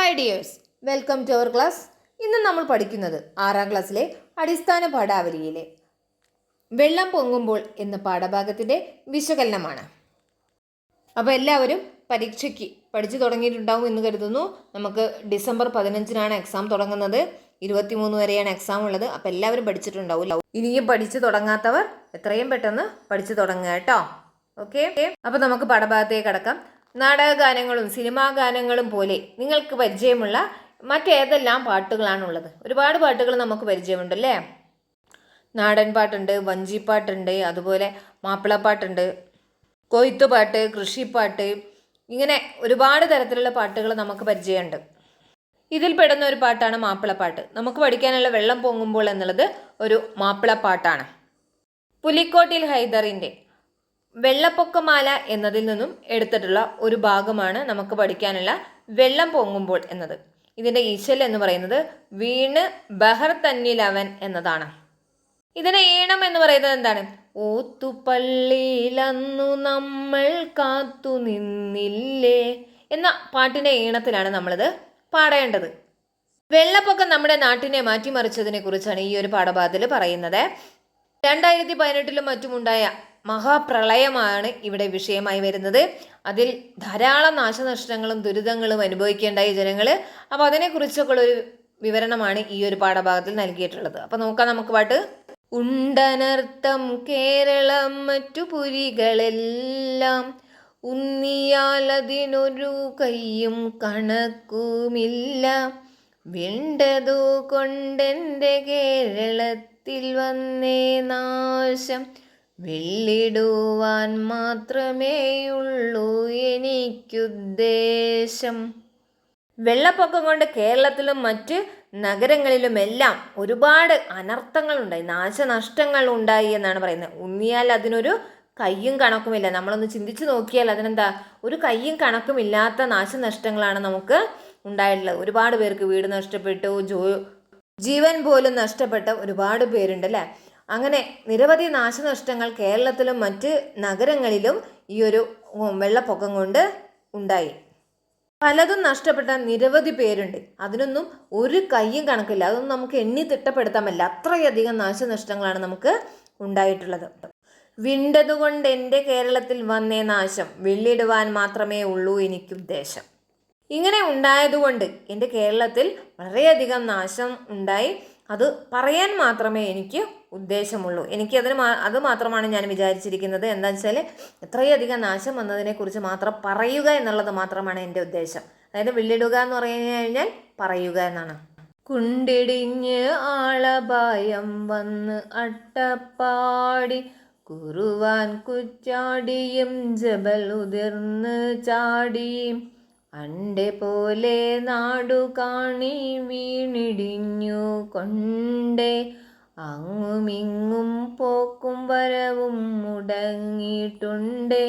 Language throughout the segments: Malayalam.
Hi dears welcome to our class ഇന്ന് നമ്മൾ പഠിക്കുന്നത് ആറാം ക്ലാസ്സിലെ അടിസ്ഥാന പാഠാവലിയിലെ വെള്ളം പൊങ്ങുമ്പോൾ എന്ന പാഠഭാഗത്തിന്റെ വിശകലനമാണ്. അപ്പോൾ എല്ലാവരും പരീക്ഷയ്ക്ക് പഠിച്ചു തുടങ്ങിയിട്ടുണ്ടാവും എന്ന് കരുതുന്നു. നമുക്ക് ഡിസംബർ പതിനഞ്ചിനാണ് എക്സാം തുടങ്ങുന്നത്. ഇരുപത്തിമൂന്ന് വരെയാണ് എക്സാം ഉള്ളത്. അപ്പോൾ എല്ലാവരും പഠിച്ചിട്ടുണ്ടാവും. ഇനിയും പഠിച്ചു തുടങ്ങാത്തവർ എത്രയും പെട്ടെന്ന് പഠിച്ചു തുടങ്ങുക കേട്ടോ. ഓക്കെ അപ്പോൾ നമുക്ക് പാഠഭാഗത്തേക്ക് കടക്കാം. നാടകഗാനങ്ങളും സിനിമാ ഗാനങ്ങളും പോലെ നിങ്ങൾക്ക് പരിചയമുള്ള മറ്റേതെല്ലാം പാട്ടുകളാണുള്ളത്? ഒരുപാട് പാട്ടുകൾ നമുക്ക് പരിചയമുണ്ടല്ലേ? നാടൻ പാട്ടുണ്ട് വഞ്ചിപ്പാട്ടുണ്ട് അതുപോലെ മാപ്പിളപ്പാട്ടുണ്ട് കൊയ്ത്തുപാട്ട് കൃഷിപ്പാട്ട് ഇങ്ങനെ ഒരുപാട് തരത്തിലുള്ള പാട്ടുകൾ നമുക്ക് പരിചയമുണ്ട്. ഇതിൽ പെടുന്ന ഒരു പാട്ടാണ് മാപ്പിളപ്പാട്ട്. നമുക്ക് പഠിക്കാനുള്ള വെള്ളം പൊങ്ങുമ്പോൾ എന്നുള്ളത് ഒരു മാപ്പിളപ്പാട്ടാണ്. പുലിക്കോട്ടിൽ ഹൈദറിന്റെ വെള്ളപ്പൊക്കമാല എന്നതിൽ നിന്നും എടുത്തിട്ടുള്ള ഒരു ഭാഗമാണ് നമുക്ക് പഠിക്കാനുള്ള വെള്ളം പൊങ്ങുമ്പോൾ എന്നത്. ഇതിന്റെ ഈശൽ എന്ന് പറയുന്നത് വീണ് ബഹർ തന്നിലവൻ എന്നതാണ്. ഇതിന് ഈണം എന്ന് പറയുന്നത് എന്താണ്? ഓത്തുപള്ളിയിലന്നു നമ്മൾ കാത്തു നിന്നില്ലേ എന്ന പാട്ടിന്റെ ഈണത്തിലാണ് നമ്മളിത് പാടേണ്ടത്. വെള്ളപ്പൊക്കം നമ്മുടെ നാട്ടിനെ മാറ്റിമറിച്ചതിനെ കുറിച്ചാണ് ഈ ഒരു പാഠഭാഗത്തിൽ പറയുന്നത്. രണ്ടായിരത്തി പതിനെട്ടിലും മറ്റുമുണ്ടായ മഹാപ്രളയമാണ് ഇവിടെ വിഷയമായി വരുന്നത്. അതിൽ ധാരാളം നാശനഷ്ടങ്ങളും ദുരിതങ്ങളും അനുഭവിക്കേണ്ടായി ജനങ്ങൾ അപ്പോൾ അതിനെക്കുറിച്ചൊക്കെ ഒരു വിവരണമാണ് ഈ ഒരു പാഠഭാഗത്തിൽ നൽകിയിട്ടുള്ളത്. അപ്പോൾ നോക്കാം നമുക്ക് പാട്ട്. ഉണ്ടനർത്ഥം കേരളം മറ്റു പുരികളെല്ലാം ഉന്നിയാൽ അതിനൊരു കയ്യും കണക്കുമില്ല. വിണ്ടതു കൊണ്ടെന്റെ കേരളത്തിൽ വന്നേ നാശം വെള്ളിടുവാൻ മാത്രമേയുള്ളൂ എനിക്കുദ്ദേശം. വെള്ളപ്പൊക്കം കൊണ്ട് കേരളത്തിലും മറ്റ് നഗരങ്ങളിലുമെല്ലാം ഒരുപാട് അനർത്ഥങ്ങൾ ഉണ്ടായി നാശനഷ്ടങ്ങൾ ഉണ്ടായി എന്നാണ് പറയുന്നത്. ഉണ്ണിയാൽ അതിനൊരു കയ്യും കണക്കുമില്ല. നമ്മളൊന്ന് ചിന്തിച്ചു നോക്കിയാൽ അതിനെന്താ? ഒരു കയ്യും കണക്കുമില്ലാത്ത നാശനഷ്ടങ്ങളാണ് നമുക്ക് ഉണ്ടായിട്ടുള്ളത്. ഒരുപാട് പേർക്ക് വീട് നഷ്ടപ്പെട്ടു ജീവൻ പോലും നഷ്ടപ്പെട്ട ഒരുപാട് പേരുണ്ട് അല്ലേ അങ്ങനെ നിരവധി നാശനഷ്ടങ്ങൾ കേരളത്തിലും മറ്റ് നഗരങ്ങളിലും ഈ ഒരു വെള്ളപ്പൊക്കം കൊണ്ട് ഉണ്ടായി. പലതും നഷ്ടപ്പെട്ട നിരവധി പേരുണ്ട്. അതിനൊന്നും ഒരു കയ്യും കണക്കില്ല. അതൊന്നും നമുക്ക് എണ്ണി തിട്ടപ്പെടുത്താൻ പറ്റില്ല അത്രയധികം നാശനഷ്ടങ്ങളാണ് നമുക്ക് ഉണ്ടായിട്ടുള്ളത്. വിണ്ടതുകൊണ്ട് എന്റെ കേരളത്തിൽ വന്നേ നാശം. വെള്ളിടുവാൻ മാത്രമേ ഉള്ളൂ എനിക്കുദ്ദേശം ഇങ്ങനെ ഉണ്ടായതുകൊണ്ട് എന്റെ കേരളത്തിൽ വളരെയധികം നാശം ഉണ്ടായി. അത് പറയാൻ മാത്രമേ എനിക്ക് ഉദ്ദേശമുള്ളൂ. എനിക്ക് അതിന് അത് മാത്രമാണ് ഞാൻ വിചാരിച്ചിരിക്കുന്നത്. എന്താ വെച്ചാൽ എത്രയധികം നാശം വന്നതിനെക്കുറിച്ച് മാത്രം പറയുക എന്നുള്ളത് മാത്രമാണ് എന്റെ ഉദ്ദേശം. അതായത് വെള്ളിടുക എന്ന് പറഞ്ഞു കഴിഞ്ഞാൽ പറയുക എന്നാണ്. കുണ്ടിടിഞ്ഞ് ആളപായം വന്ന് അട്ടപ്പാടി കുറുവാൻ കുറ്റാടിയും ജബൽ ഉതിർന്ന് ചാടിയും അണ്ടെ പോലെ നാടു കാണി വീണിടിഞ്ഞു കൊണ്ടേ അങ്ങുമിങ്ങും പോക്കും വരവും മുടങ്ങിയിട്ടുണ്ടേ.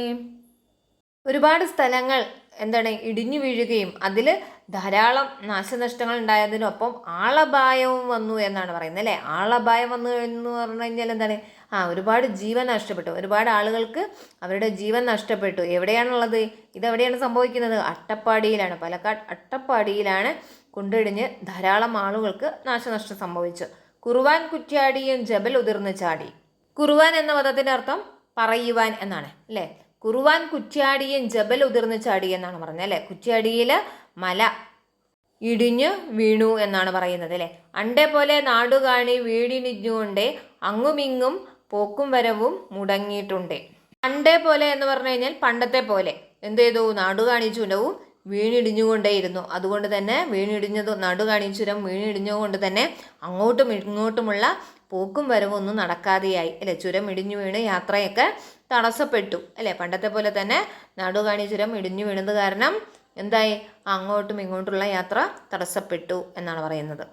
ഒരുപാട് സ്ഥലങ്ങൾ എന്താണ് ഇടിഞ്ഞു വീഴുകയും അതിൽ ധാരാളം നാശനഷ്ടങ്ങൾ ഉണ്ടായതിനൊപ്പം ആളപായവും വന്നു എന്നാണ് പറയുന്നത് അല്ലേ? ആളപായം വന്നു എന്ന് പറഞ്ഞു കഴിഞ്ഞാൽ എന്താണ്? ആ ഒരുപാട് ജീവൻ നഷ്ടപ്പെട്ടു. ഒരുപാട് ആളുകൾക്ക് അവരുടെ ജീവൻ നഷ്ടപ്പെട്ടു. എവിടെയാണുള്ളത്? ഇതെവിടെയാണ് സംഭവിക്കുന്നത്? അട്ടപ്പാടിയിലാണ്. പാലക്കാട് അട്ടപ്പാടിയിലാണ് കൊണ്ടിടിഞ്ഞ് ധാരാളം ആളുകൾക്ക് നാശനഷ്ടം സംഭവിച്ചു കുറുവാൻ കുറ്റ്യാടിയും ജബൽ ഉതിർന്ന് ചാടി. കുറുവാൻ എന്ന പദത്തിന്റെ അർത്ഥം പറയുവാൻ എന്നാണ് അല്ലേ? കുറുവാൻ കുറ്റ്യാടിയും ജബൽ ഉതിർന്ന് ചാടി എന്നാണ് പറഞ്ഞത് അല്ലേ? കുറ്റ്യാടിയിൽ മല ഇടിഞ്ഞു വീണു എന്നാണ് പറയുന്നത് അല്ലേ? അണ്ടേ പോലെ നാടുകാണി വീടിനിഞ്ഞുകൊണ്ടേ അങ്ങുമിങ്ങും പോക്കും വരവും മുടങ്ങിയിട്ടുണ്ട്. പണ്ടേ പോലെ എന്ന് പറഞ്ഞു കഴിഞ്ഞാൽ പണ്ടത്തെ പോലെ. എന്ത് ചെയ്തു? നാടുകാണി ചുരവും വീണിടിഞ്ഞുകൊണ്ടേയിരുന്നു. അതുകൊണ്ട് തന്നെ വീണിടിഞ്ഞത് നടുകാണി ചുരം വീണിടിഞ്ഞുകൊണ്ട് തന്നെ അങ്ങോട്ടും ഇങ്ങോട്ടുമുള്ള പോക്കും വരവും ഒന്നും നടക്കാതെയായി. അല്ലെ? ചുരം ഇടിഞ്ഞു വീണ് യാത്രയൊക്കെ തടസ്സപ്പെട്ടു. അല്ലെ? പണ്ടത്തെ പോലെ തന്നെ നടുകാണി ചുരം ഇടിഞ്ഞു വീണത് കാരണം എന്തായി? അങ്ങോട്ടും ഇങ്ങോട്ടുള്ള യാത്ര തടസ്സപ്പെട്ടു എന്നാണ് പറയുന്നത്.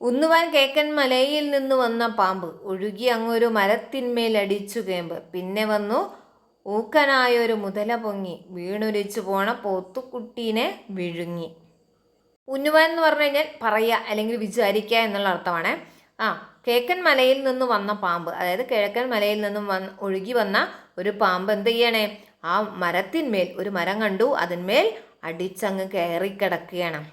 ഉന്നുവാൻ കേക്കൻ മലയിൽ നിന്ന് വന്ന പാമ്പ് ഒഴുകി അങ്ങൊരു മരത്തിന്മേലടിച്ചു കേമ്പ്. പിന്നെ വന്നു ഊക്കനായൊരു മുതല പൊങ്ങി വീണൊലിച്ചു പോണ പോത്തുക്കുട്ടീനെ വിഴുങ്ങി. ഉന്നുവൻ എന്ന് പറഞ്ഞു കഴിഞ്ഞാൽ പറയുക അല്ലെങ്കിൽ വിചാരിക്കുക എന്നുള്ള അർത്ഥമാണ്. ആ കിഴക്കൻ മലയിൽ നിന്ന് വന്ന പാമ്പ് അതായത് കിഴക്കൻ മലയിൽ നിന്നും വന്ന് ഒഴുകി വന്ന ഒരു പാമ്പ് എന്ത് ചെയ്യണേ? ആ മരത്തിന്മേൽ ഒരു മരം കണ്ടു അതിന്മേൽ അടിച്ചങ്ങ് കയറിക്കിടക്കുകയാണ്.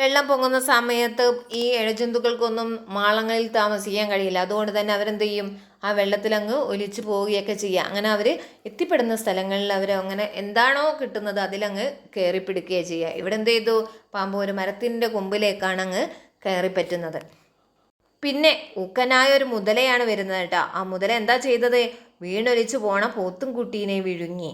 വെള്ളം പൊങ്ങുന്ന സമയത്ത് ഈ ഇഴജന്തുക്കൾക്കൊന്നും മാളങ്ങളിൽ താമസിക്കാൻ കഴിയില്ല. അതുകൊണ്ട് തന്നെ അവരെന്ത് ചെയ്യും? ആ വെള്ളത്തിലങ്ങ് ഒലിച്ചു പോവുകയൊക്കെ ചെയ്യുക. അങ്ങനെ അവർ എത്തിപ്പെടുന്ന സ്ഥലങ്ങളിൽ അവർ അങ്ങനെ എന്താണോ കിട്ടുന്നത് അതിലങ്ങ് കയറി പിടിക്കുകയാണ് ചെയ്യുക. ഇവിടെ എന്ത് ചെയ്തു? പാമ്പ് ഒരു മരത്തിന്റെ കൊമ്പിലേക്കാണ് അങ്ങ് കയറി പറ്റുന്നത്. പിന്നെ ഊക്കനായ ഒരു മുതലയാണ് വരുന്നത് കേട്ടോ. ആ മുതല എന്താ ചെയ്തത്? വീണൊലിച്ചു പോണ പോത്തും കുട്ടീനെ വിഴുങ്ങി.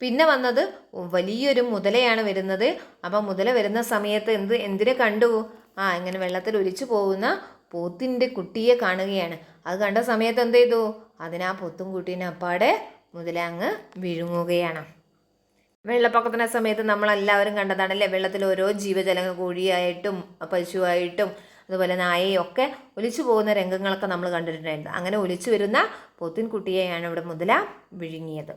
പിന്നെ വന്നത് വലിയൊരു മുതലയാണ് വരുന്നത്. അപ്പം മുതല വരുന്ന സമയത്ത് എന്ത് എന്തിനെ കണ്ടു? ആ ഇങ്ങനെ വെള്ളത്തിൽ ഒലിച്ചു പോകുന്ന പോത്തിന്റെ കുട്ടിയെ കാണുകയാണ്. അത് കണ്ട സമയത്ത് എന്ത് ചെയ്തു? അതിനാ പൊത്തും കുട്ടീനെ മുതല അങ്ങ് വിഴുങ്ങുകയാണ്. വെള്ളപ്പൊക്കത്തിന്റെ സമയത്ത് നമ്മളെല്ലാവരും കണ്ടതാണല്ലേ? വെള്ളത്തിൽ ഓരോ ജീവജലങ്ങൾ കോഴിയായിട്ടും പശുവായിട്ടും അതുപോലെ നായയും ഒക്കെ ഒലിച്ചു പോകുന്ന രംഗങ്ങളൊക്കെ നമ്മൾ കണ്ടിട്ടുണ്ടായിരുന്നു. അങ്ങനെ ഒലിച്ചു വരുന്ന പൊത്തിൻകുട്ടിയെയാണ് ഇവിടെ മുതല വിഴുങ്ങിയത്.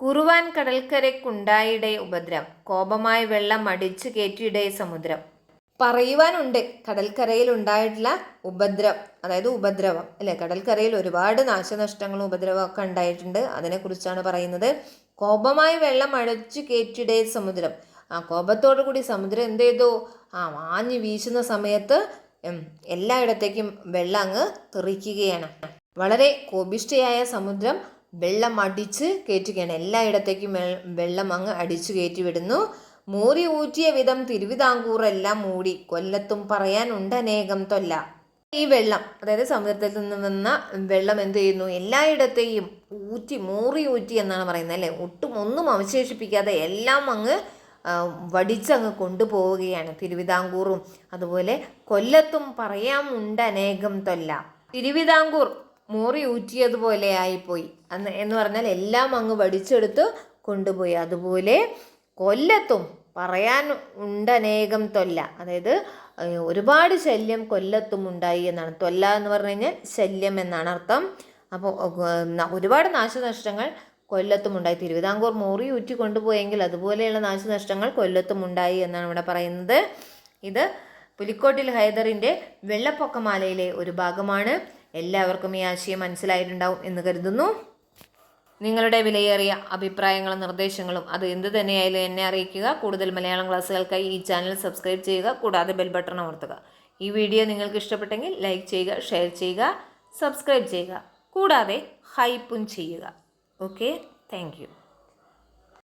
കുറുവാൻ കടൽക്കരയ്ക്കുണ്ടായിടെ ഉപദ്രവം കോപമായ വെള്ളം അടിച്ചു കയറ്റിയിടെ സമുദ്രം പറയുവാനുണ്ട്. കടൽക്കരയിൽ ഉണ്ടായിട്ടുള്ള ഉപദ്രവം അതായത് ഉപദ്രവം അല്ലേ? കടൽക്കരയിൽ ഒരുപാട് നാശനഷ്ടങ്ങളും ഉപദ്രവവും ഒക്കെ ഉണ്ടായിട്ടുണ്ട്. അതിനെക്കുറിച്ചാണ് പറയുന്നത്. കോപമായി വെള്ളം അഴച്ചു കേറ്റിടേ സമുദ്രം. ആ കോപത്തോടു കൂടി സമുദ്രം എന്ത് ചെയ്തു? ആ മാഞ്ഞു വീശുന്ന സമയത്ത് എല്ലായിടത്തേക്കും വെള്ളം അങ്ങ് തെറിക്കുകയാണ്. വളരെ കോപിഷ്ഠയായ സമുദ്രം വെള്ളം അടിച്ച് കയറ്റുകയാണ്. എല്ലായിടത്തേക്കും വെള്ളം അങ്ങ് അടിച്ചു കയറ്റി വിടുന്നു. മൂറി ഊറ്റിയ വിധം തിരുവിതാംകൂറെല്ലാം മൂടി കൊല്ലത്തും പറയാനുണ്ട് അനേകം തൊല്ല. ഈ വെള്ളം അതായത് സമുദ്രത്തിൽ നിന്ന് വന്ന വെള്ളം എന്ത് ചെയ്യുന്നു? എല്ലായിടത്തെയും ഊറ്റി മൂറി ഊറ്റി എന്നാണ് പറയുന്നത് അല്ലേ? ഒട്ടും ഒന്നും അവശേഷിപ്പിക്കാതെ എല്ലാം അങ്ങ് വടിച്ചങ്ങ് കൊണ്ടുപോവുകയാണ് തിരുവിതാംകൂറും. അതുപോലെ കൊല്ലത്തും പറയാമുണ്ട് അനേകം തൊല്ല. തിരുവിതാംകൂർ മൂറി ഊറ്റിയതുപോലെ ആയിപ്പോയി. എന്ന് പറഞ്ഞാൽ എല്ലാം അങ്ങ് വടിച്ചെടുത്ത് കൊണ്ടുപോയി. അതുപോലെ കൊല്ലത്തും പറയാൻ ഉണ്ട് ഉണ്ടനേകം തൊല്ല. അതായത് ഒരുപാട് ശല്യം കൊല്ലത്തും ഉണ്ടായി എന്നാണ്. തൊല്ല എന്ന് പറഞ്ഞു കഴിഞ്ഞാൽ ശല്യം എന്നാണ് അർത്ഥം. അപ്പോൾ ഒരുപാട് നാശനഷ്ടങ്ങൾ കൊല്ലത്തും ഉണ്ടായി. തിരുവിതാംകൂർ മോറി ഊറ്റി കൊണ്ടുപോയെങ്കിൽ അതുപോലെയുള്ള നാശനഷ്ടങ്ങൾ കൊല്ലത്തും ഉണ്ടായി എന്നാണ് ഇവിടെ പറയുന്നത്. ഇത് പുലിക്കോട്ടിൽ ഹൈദറിന്റെ വെള്ളപ്പൊക്കമാലയിലെ ഒരു ഭാഗമാണ്. എല്ലാവർക്കും ഈ ആശയം മനസ്സിലായിട്ടുണ്ടാവും എന്ന് കരുതുന്നു. നിങ്ങളുടെ വിലയേറിയ അഭിപ്രായങ്ങളും നിർദ്ദേശങ്ങളും അത് എന്ത് തന്നെയായാലും എന്നെ അറിയിക്കുക. കൂടുതൽ മലയാളം ക്ലാസ്സുകൾക്കായി ഈ ചാനൽ സബ്സ്ക്രൈബ് ചെയ്യുക. കൂടാതെ ബെൽ ബട്ടൺ അമർത്തുക. ഈ വീഡിയോ നിങ്ങൾക്ക് ഇഷ്ടപ്പെട്ടെങ്കിൽ ലൈക്ക് ചെയ്യുക ഷെയർ ചെയ്യുക സബ്സ്ക്രൈബ് ചെയ്യുക. കൂടാതെ ഹൈപ്പും ചെയ്യുക. ഓക്കെ? താങ്ക്